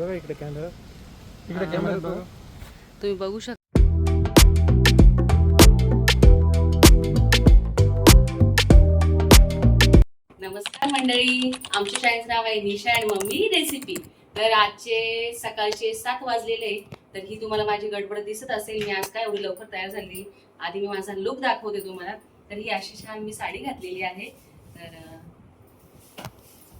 बघा इकडे कॅमेरा इकडे कॅमेरा बघा. तुम्ही बघू शकता नमस्कार मंडळी. आमच्या शाळेचं नाव आहे निशा आणि मम्मी रेसिपी तर आजचे सकाळचे सात वाजलेले तर ही तुम्हाला माझी गडबड दिसत असेल. मी आज काय एवढी लवकर तयार झाली? आधी मी माझा लुक दाखवते तुम्हाला. तर ही अशी छान मी साडी घातलेली आहे. तर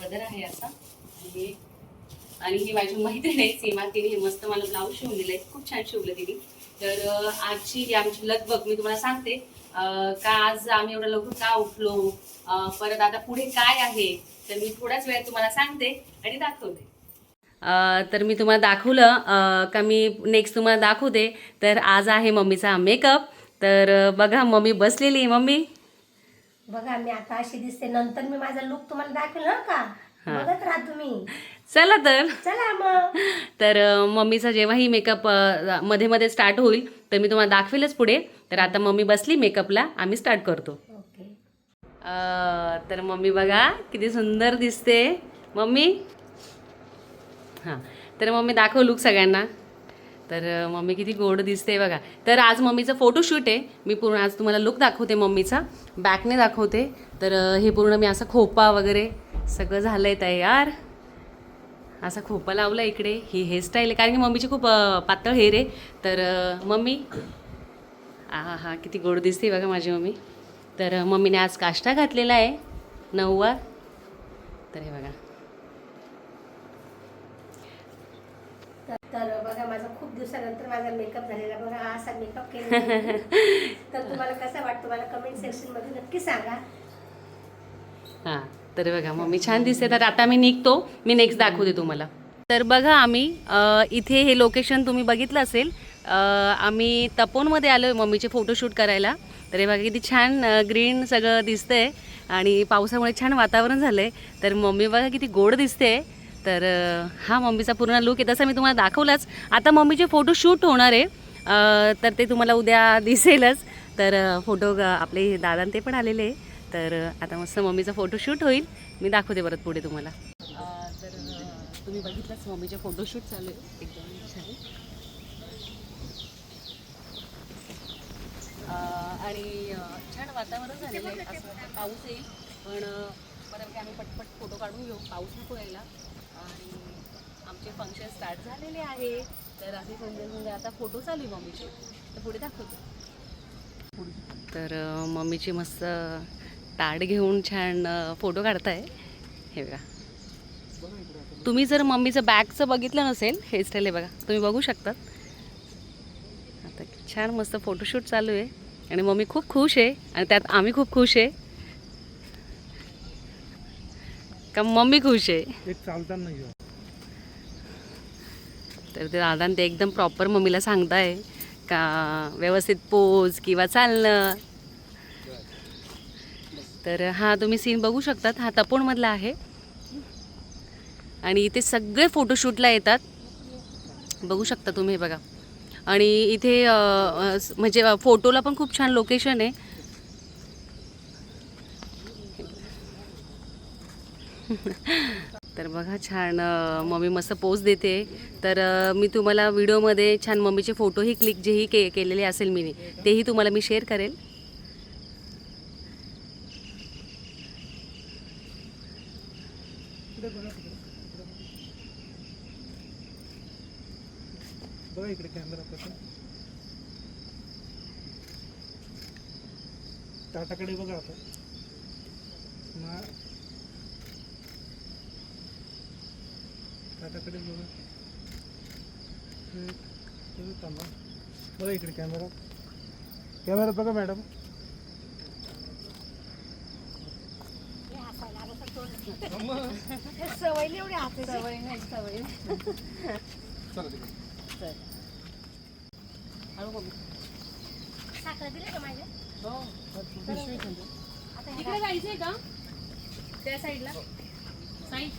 बदल आहे असा आणि आणि ही माझी मैत्रीण आहे सीमा तिने हे मस्त मला ब्लाऊज शिवून दिलंय. खूप छान शिवलं तिने. तर आजची ही आमची लगबग मी तुम्हाला सांगते. का आज आम्ही एवढं लवकर का उठलो? परत आता पुढे काय आहे? तर मी थोड्याच वेळात तुम्हाला सांगते आणि दाखवते. तर मी तुम्हाला दाखवलं का मी नेक्स्ट तुम्हाला दाखवते. तर आज आहे मम्मीचा मेकअप तर बघा मम्मी बसलेली आहे मम्मी. बघा मी आता अशी दिसते. नंतर मी माझा लुक तुम्हाला दाखवेल ना का? बघत राहा तुम्ही. चला तर. चला मग. तर मम्मीचा जेव्हाही मेकअपमध्ये मध्ये स्टार्ट होईल तर मी तुम्हाला दाखवेलच पुढे. तर आता मम्मी बसली मेकअपला आम्ही स्टार्ट करतो. ओके तर मम्मी बघा किती सुंदर दिसते. मम्मी? हां. तर मम्मी दाखव लुक सगळ्यांना. तर मम्मी किती गोड दिसते बघा. तर आज मम्मीचं फोटोशूट आहे. मी पूर्ण आज तुम्हाला लुक दाखवते मम्मीचा. बॅकने दाखवते. तर हे पूर्ण मी असं खोपा वगैरे सगळं झालं आहे तयार. असा खोपा लावला इकडे. ही हेअरस्टाईल आहे. कारण की मम्मीची खूप पातळ हेअर आहे. तर मम्मी हा हा किती गोड दिसते बघा माझी मम्मी. तर मम्मीने आज काष्टा घातलेला आहे. नऊवार तर हे बघा. तर बघा माझा खूप दिवसानंतर माझा मेकअप झालेला. बघा हा असा मेकअप केलेला मी. तर तुम्हाला कसा वाटतो? मला कमेंट सेक्शनमध्ये नक्की सांगा. हां. तर बघा मम्मी छान दिसते. तर आता मी निघतो. मी नेक्स्ट दाखवते तुम्हाला. तर बघा आम्ही इथे हे लोकेशन तुम्ही बघितलं असेल. आम्ही तपोनमध्ये आलो आहे मम्मीचे फोटोशूट करायला. तर हे बघा किती छान ग्रीन सगळं दिसतंय. आणि पावसामुळे छान वातावरण झालं आहे तर मम्मी बघा किती गोड दिसते. तर हा मम्मीचा पूर्ण लुक आहे. तसा मी तुम्हाला दाखवलाच. आता मम्मीचे फोटो शूट होणार आहे. तर ते तुम्हाला उद्या दिसेलच. तर फोटो आपले दादा ते पण आलेले आहे. तर आता मस्त मम्मीचा फोटोशूट होईल. मी दाखवते परत पुढे तुम्हाला. तर तुम्ही बघितलंच मम्मीचे फोटोशूट चालू आहे एकदम छान. आणि छान वातावरण झालेलं आहे. असं पाऊस येईल. पण बऱ्यापैकी आम्ही पटपट फोटो काढून घेऊ. पाऊस नको यायला. आणि आमचे फंक्शन स्टार्ट झालेले आहे. तर समजेल म्हणजे आता फोटो चालू आहे मम्मीचे. तर पुढे दाखवते. तर मम्मीची मस्त ताट घेऊन छान फोटो काढताय. हे बघा. तुम्ही जर मम्मीचं बॅगचं बघितलं नसेल हेअरस्टाईल आहे बघा. तुम्ही बघू शकतात. आता छान मस्त फोटोशूट चालू आहे. आणि मम्मी खूप खुश आहे. आणि त्यात आम्ही खूप खुश आहे. का मम्मी खुश आहे. चालताना तर ते दादा ते एकदम प्रॉपर मम्मीला सांगताय. का व्यवस्थित पोज किंवा चालणं. तर हा तुम्ही सीन बघू शकतात. हा तपोणमधला आहे. आणि इथे सगळे फोटोशूटला येतात. बघू शकता तुम्ही हे बघा. आणि इथे म्हणजे फोटोला पण खूप छान लोकेशन आहे. तर बघा छान मम्मी मस्त पोज देते. तर मी तुम्हाला व्हिडिओमध्ये छान मम्मीचे फोटोही क्लिक जेही के केलेले असेल मी तेही तुम्हाला मी शेअर करेल इकडे बघा तिकडे बघा इकडे कॅमेरा कसं टाटाकडे बघा आता. मा टाटाकडे बघा. थांबा. बघा इकडे कॅमेरा कॅमेरा बघा मॅडम सवय एवढी हात सवय नाही सवय चला तिकडे साखर दिली का माझ्या तिकडे जायचंय का? त्या साईडला? साईड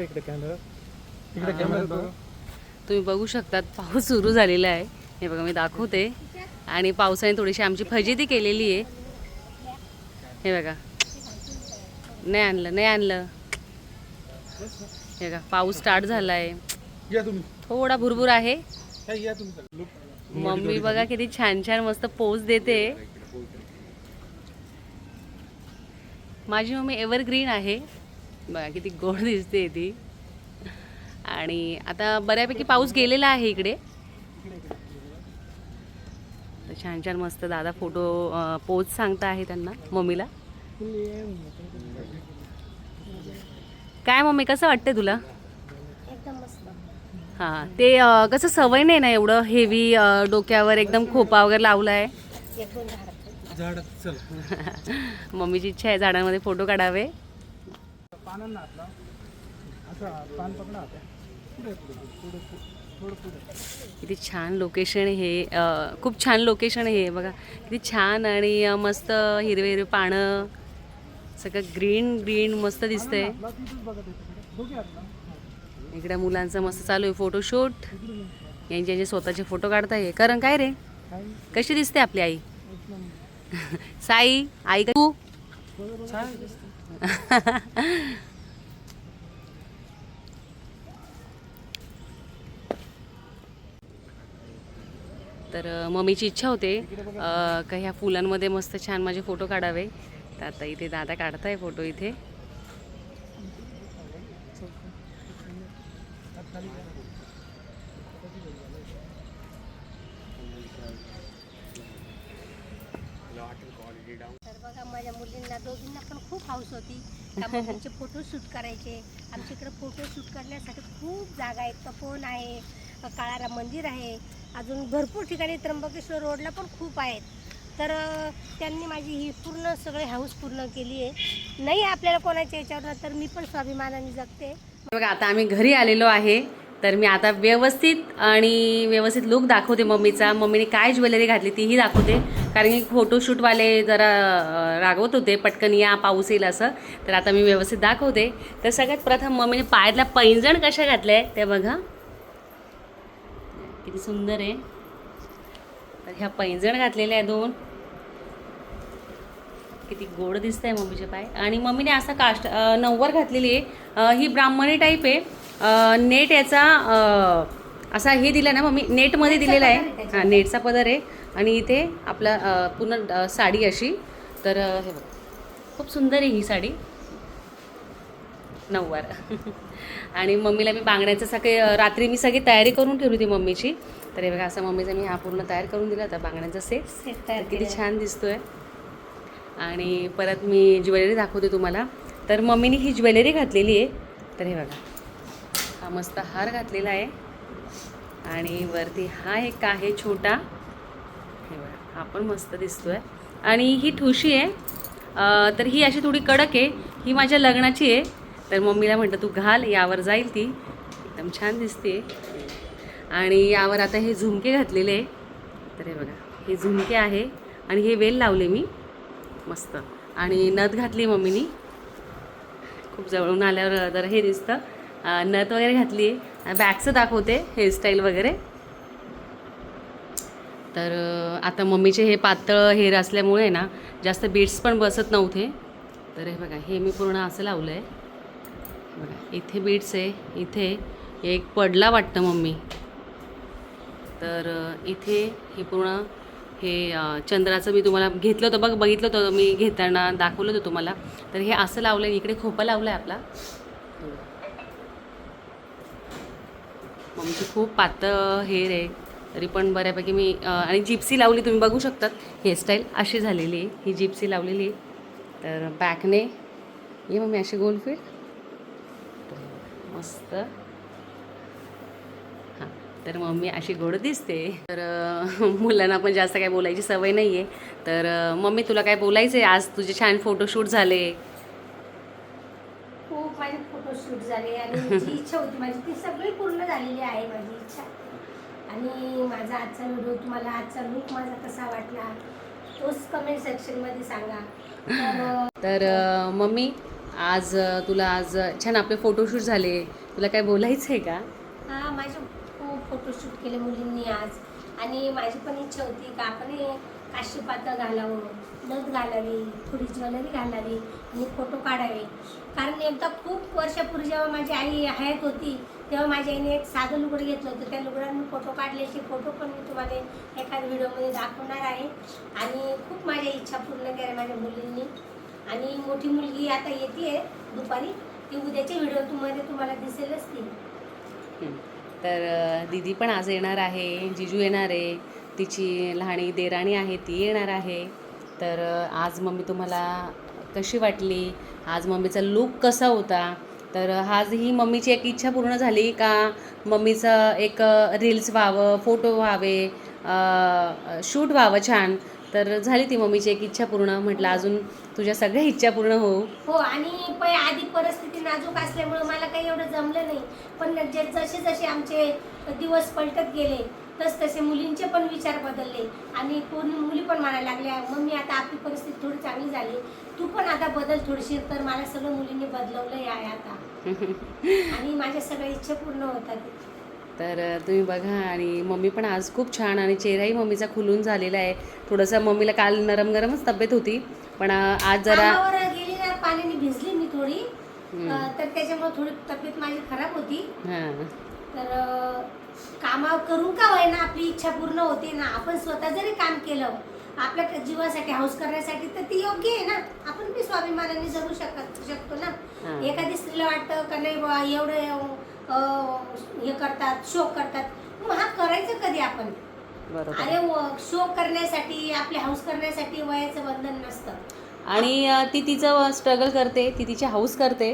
बघा इकडे कॅमेरा इकडे कॅमेरा बघा. तुम्ही बघू शकतात पाऊस सुरू झालेला आहे. हे बघा मी दाखवते. आणि पावसाने थोडीशी आमची फजिती केलेली आहे. हे बघा. नाही आणलं नाही आणलं. हे बघा पाऊस स्टार्ट झाला आहे या तुम्ही. थोडा भुरभुर आहे. मम्मी बघा किती छान छान मस्त पोज देते. माझी मम्मी एव्हरग्रीन आहे. बघा किती गोड दिसते ती. आणि आता बऱ्यापैकी पाऊस गेलेला आहे इकडे. तर छान छान मस्त दादा फोटो पोज सांगता आहे त्यांना मम्मीला. काय मम्मी कसं वाटतंय तुला? एकदम मस्त. हां ते कसं सवय नाही ना एवढं हेवी डोक्यावर एकदम खोपा वगैरे लावला आहे मम्मीची इच्छा आहे झाडांमध्ये फोटो काढावे. पानांना. असं पान पकडा आता. पुढे पुढे पुढे पुढे थोडं पुढे. किती छान लोकेशन हे. खूप छान लोकेशन हे. बघा किती छान आणि मस्त हिरवे हिरवे पानं. सगळं ग्रीन ग्रीन मस्त दिसतंय. हा. इकडे मुलांचं मस्त चालू आहे फोटोशूट यांचे यांचे स्वतःचे फोटो काढताय कारण काय रे? कशी दिसते आपली आई. साई आई का तू. तर मम्मीची इच्छा होते का ह्या फुलांमध्ये मस्त छान माझे फोटो काढावे. तर आता इथे दादा काढताय फोटो इथे. तर बघा माझ्या मुलींना दोघींना पण खूप हाऊस होती. का फोटो शूट करायचे. आमच्या इकडे फोटो शूट करण्यासाठी खूप जागा आहेत. तपोन आहे काळारा मंदिर आहे. अजून भरपूर ठिकाणी त्र्यंबकेश्वर रोडला पण खूप आहेत. तर त्यांनी माझी ही पूर्ण सगळे हाऊस पूर्ण केली आहे. नाही आपल्याला कोणाच्या याच्यावर तर मी पण स्वाभिमानाने जगते. बघा आता आम्ही घरी आलेलो आहे. तर मी आता व्यवस्थित आणि व्यवस्थित लुक दाखवते मम्मीचा. मम्मीने काय ज्वेलरी घातली तीही दाखवते. कारण की फोटोशूटवाले जरा रागवत होते पटकन या पाऊस येईल असं. तर आता मी व्यवस्थित दाखवते. तर सगळ्यात प्रथम मम्मीने पायातल्या पैंजण कशा घातल्या आहे त्या बघा. किती सुंदर आहे. तर ह्या पैंजण घातलेल्या आहे दोन. किती गोड दिसत आहे मम्मीचे पाय. आणि मम्मीने असा कास्ट अं, नऊवार घातलेली आहे. ही ब्राह्मणी टाईप आहे. नेट याचा असा हे दिला ना मम्मी नेटमध्ये दिलेला आहे. हां नेटचा पदर आहे. आणि इथे आपला पूर्ण साडी अशी. तर हे बघ. खूप सुंदर आहे ही साडी. नऊवार. आणि मम्मीला मी बांगड्याचं सगळे रात्री मी सगळी तयारी करून ठेवली होती मम्मीची. तर हे बघा असं मम्मीचा मी हा पूर्ण तयार करून दिला होता बांगड्यांचा सेट किती. छान दिसतोय. आणि परत मी ज्वेलरी दाखवते तुम्हाला. तर मम्मीने ही ज्वेलरी घातलेली आहे. तर हे बघा. हा मस्त हार घातलेला आहे. आणि वरती हा एक आहे छोटा हा पण मस्त दिसतोय. आणि ही ठुशी आहे. तर ही अशी थोडी कडक आहे. ही माझ्या लग्नाची आहे. तर मम्मीला म्हटलं तू घाल यावर जाईल ती. एकदम छान दिसते आणि यावर आता हे झुमके घातलेले आहे. तर हे बघा हे झुमके आहे. आणि हे वेल लावले मी. मस्त. आणि नथ घातली मम्मीनी. खूप जवळून आल्यावर जरा हे दिसतं. नथ वगैरे घातली आहे बॅगचं दाखवते हेअरस्टाईल वगैरे. तर आता मम्मीचे हे पातळ हेअर असल्यामुळे ना जास्त बीट्स पण बसत नव्हते. तर हे बघा हे मी पूर्ण असं लावलं आहे बघा इथे बीट्स आहे इथे एक पडला वाटतं मम्मी. तर इथे हे पूर्ण हे चंद्राचं मी तुम्हाला घेतलं होतं बघ बघितलं होतं मी घेताना दाखवलं होतं तुम्हाला. तर हे असं लावलं आहे इकडे खोपा लावला आहे आपला मम्मीची खूप पातळ हेअर आहे. तरी पण बऱ्यापैकी मी आणि जिप्सी लावली तुम्ही बघू शकतात. हेअरस्टाईल अशी झालेली आहे. ही जिप्सी लावलेली आहे. तर बॅकने ये मम्मी अशी गोल फिट मस्त. हां तर मम्मी अशी गोड दिसते. तर मुलांना पण जास्त काय बोलायची सवय नाही आहे तर मम्मी तुला काय बोलायचं आहे आज तुझे छान फोटोशूट झाले. खूप माझे फोटोशूट झाले आणि जी इच्छा होती माझी ती सगळी पूर्ण झालेली आहे माझी इच्छा. आणि माझा आजचा व्हिडिओ तुम्हाला आजचा लुक माझा कसा वाटला तोच कमेंट सेक्शनमध्ये सांगा. तर मम्मी आज तुला आज छान आपले फोटोशूट झाले. तुला काय बोलायचं आहे का? हा माझे खूप फोटोशूट केले मुलींनी आज. आणि माझी पण इच्छा होती का आपण काशीपातं घालावं नथ घालावी थोडी ज्वेलरी घालावी आणि फोटो काढावे. कारण एकदा खूप वर्षापूर्वी जेव्हा माझी आई हयात होती तेव्हा माझ्या आईने एक साधं लुगडं घेतलं होतं. त्या लुगड्यात मी फोटो काढल्याचे फोटो पण मी तुम्हाला एखाद्या व्हिडिओमध्ये दाखवणार आहे. आणि खूप माझ्या इच्छा पूर्ण केल्या माझ्या मुलींनी. आणि मोठी मुलगी आता येते आहे दुपारी. ती उद्याच्या व्हिडिओमध्ये तुम्हाला दिसेलच ती. तर दिदी दीदी पण आज येणार आहे जिजू येणार आहे. तिची लहाणी देराणी आहे ती येणार आहे. तर आज मम्मी तुम्हाला कशी वाटली? आज मम्मीचा लूक कसा होता? तर आज ही मम्मीची एक इच्छा पूर्ण झाली का मम्मीचं एक रील्स व्हावं फोटो व्हावे शूट व्हावं छान. तर झाली ती मम्मीची एक इच्छा पूर्ण. म्हटलं अजून तुझ्या सगळ्या इच्छा पूर्ण होऊ. हो आणि पै आधी परिस्थिती नाजूक असल्यामुळं मला काही एवढं जमलं नाही. पण जसे जसे आमचे दिवस पलटत गेले तस तसे मुलींचे पण विचार बदलले आणि पूर्ण मुली पण म्हणायला लागल्या मम्मी आता आपली परिस्थिती थोडी चांगली झाली. तू पण आता बदल थोडीशी तर मला सगळं मुलींनी बदलवलं आहे आता. आणि माझ्या सगळ्या इच्छा पूर्ण होतात. तर तुम्ही बघा आणि मम्मी पण आज खूप छान आणि चेहराही मम्मीचा खुलून झालेला आहे. थोडंसं मम्मीला काल नरम गरमच तब्येत होती पण आज जरा कामावर गेली ना पाण्याने भिजली मी थोडी. हम्म. अं, तर त्याच्यामुळे थोडी तब्येत माझी खराब होती. हां. तर अं, कामावर करून का होईना? आपली इच्छा पूर्ण होते ना. आपण स्वतः जरी काम केलं आपल्या जीवासाठी हाऊस करण्यासाठी तर ती योग्य आहे ना? आपण बी स्वाभिमानाने जगू शकत शकतो ना. एखादी स्त्रीला वाटतं का नाही बा एवढं हे करतात शो करतात. मग हा करायचं कधी आपण? अरे शो करण्यासाठी आपले हाऊस करण्यासाठी वयाचं बंधन नसतं. आणि ती तिचं स्ट्रगल करते ती तिची हाऊस करते.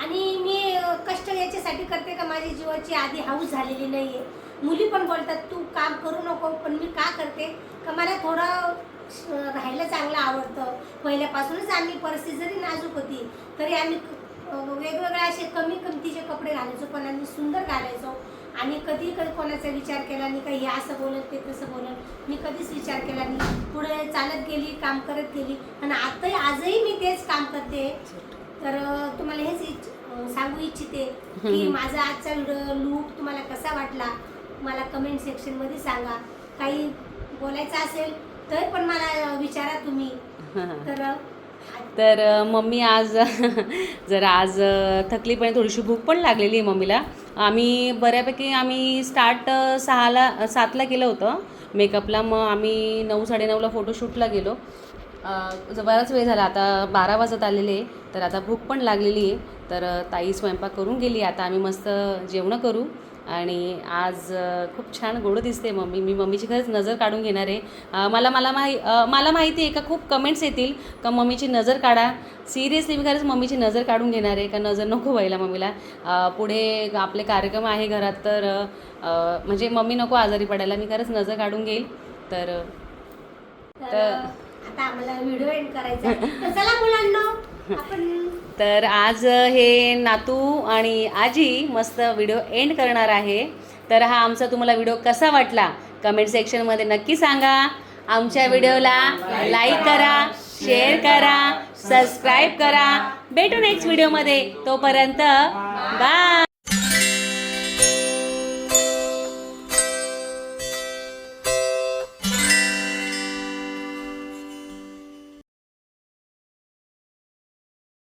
आणि मी कष्ट याच्यासाठी करते का? माझ्या जीवाची आधी हाऊस झालेली नाही आहे मुली पण बोलतात तू काम करू नको पण मी का करते? का मला थोडं राहायला चांगलं आवडतं. पहिल्यापासूनच आम्ही परिस्थिती जरी नाजूक होती तरी आम्ही वेगवेगळ्या वेगवेगळे असे कमी किमतीचे कपडे घालायचो पण आम्ही सुंदर घालायचो. आणि कधी कधी कोणाचा विचार केला नाही का हे असं बोलत ते तसं बोलत. मी कधीच विचार केला नाही. पुढे चालत गेली काम करत गेली आणि आताही आजही मी तेच काम करते. तर तुम्हाला हेच सांगू इच्छिते की माझा आजचा लूक तुम्हाला कसा वाटला? मला कमेंट सेक्शनमध्ये सांगा. काही बोलायचं असेल तर पण मला विचारा तुम्ही. तर तर मम्मी आज जरा आज थकली पण थोडीशी भूक पण लागलेली आहे मम्मीला. आम्ही बऱ्यापैकी आम्ही स्टार्ट सहाला सातला केलं होतं. मेकअपला मग आम्ही नऊ साडेनऊला फोटोशूटला गेलो. बराच वेळ झाला. आता बारा वाजत आलेले तर आता भूक पण लागलेली आहे. तर ताई स्वयंपाक करून गेली. आता आम्ही मस्त जेवणं करू. आणि आज खूप छान गोड दिसते मम्मी. मी मम्मीची खरंच नजर काढून घेणार आहे. मला मला माही मला माहिती आहे का खूप कमेंट्स येतील. का मम्मीची नजर काढा. सिरियसली मी खरंच मम्मीची नजर काढून घेणार आहे. का नजर नको व्हायला मम्मीला. पुढे आपले कार्यक्रम आहे घरात तर म्हणजे मम्मी नको आजारी पडायला. मी खरंच नजर काढून घेईल. तर तर आता आम्हाला व्हिडिओ एंड करायचा तर चला मुलांना आपण तर आज हे नातू आणि आजी मस्त व्हिडिओ एंड करणार आहे. तर हा आमचा तुम्हाला व्हिडिओ कसा वाटला? कमेंट सेक्शनमध्ये नक्की सांगा. आमच्या व्हिडिओला लाईक करा शेअर करा सबस्क्राईब करा. भेटू नेक्स्ट व्हिडिओमध्ये तोपर्यंत बाय